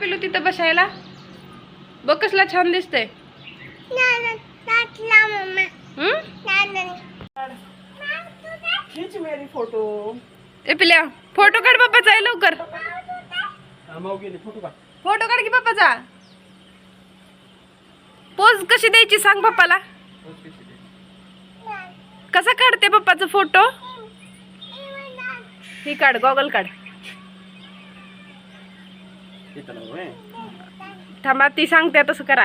पिलू तिथं बसायला बघ कसला छान दिसतंय हम्म? खींच मेरी फोटो ए पिल्या फोटो काढ पप्पाचा आहे लवकर हा, फोटो काढ की पप्पाचा पोज कशी द्यायची सांग पप्पाला कसा काढते पप्पाचा फोटो ही काढ गॉगल काढ? थांबा ती सांगते तसं करा.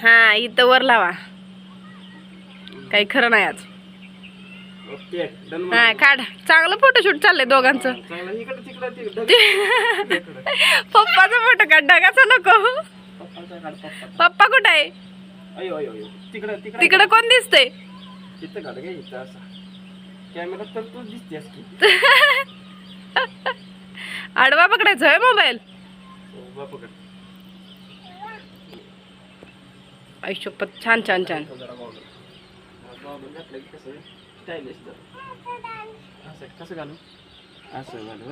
हा इथं वर लावा. काही खरं नाही आज. हा काढ. चांगलं फोटोशूट चाललंय दोघांचं. पप्पाचा फोटो काढ डगाचा नको. पप्पा कुठं आहे? तिकडं कोण दिसतंय? कॅमेरा तर तू दिसते आडवा पकडायचा आहे मोबाईल. आयुष्यपत छान छान छान. कसं घालू? असं घालू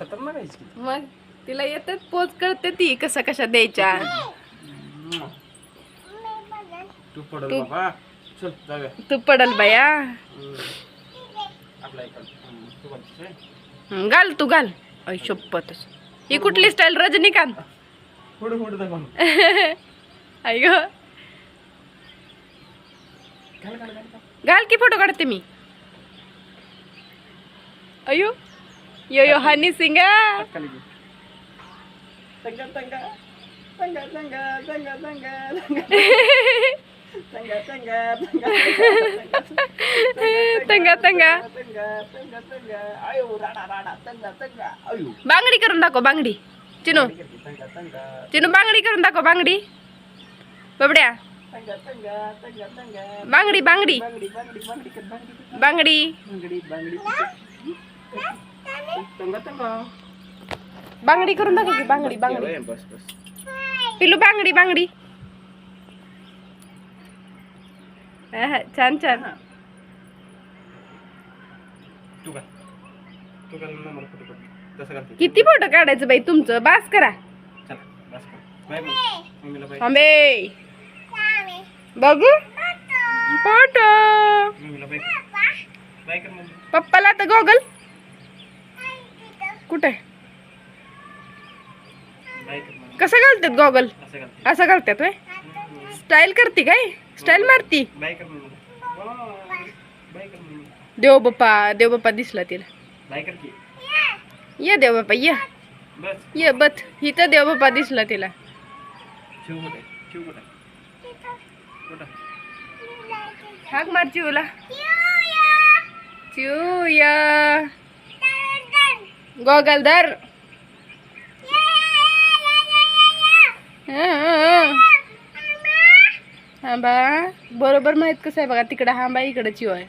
खतरनाक मग तिला येतात पोच करते ती कसा कशा द्यायच्या. तू पडल तू- बाबा. चल जाऊया. तू पडल बाया. आपला घाल तू घाल. अय शपथच. ही कुठली स्टाईल रजनीकांत. आई घाल की फोटो काढते मी. Ayo yo yo Honey Singh. tenggat tenggat bangdi kerunda kok bangdi. Cino cino bangdi kerunda kok bangdi. Berapa ya? Bangdi bangdi. Bangdi. Bangdi bangdi kerunda kok bangdi bangdi. Pilu bangdi bangdi. छान छान. किती photo काढायचं बाई तुमचं? बास करा. थांबे. बघू. Photo. पप्पाला आता गोगल. कुठे? कसं घालतात गॉगल? असं घालतात स्टाईल करते काय? स्टाईल मारती. देव बाप्पा देव बाप्पा दिसला तिला. ये देव बाप्पा ये ये बथ इथं देव बाप्पा दिसला तिला. हाक मार चिवला. चिवया. गोगलधर हा. हांबा बरोबर माहीत कसं आहे बघा तिकडं हांबा इकडं चिव आहे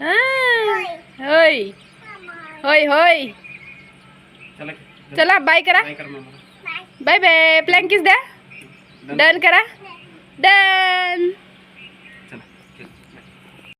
हा, होय. होय होय. चला बाय करा. बाय कर मम्मीला बाय बाय प्लँकिस द्या. डन करा. डन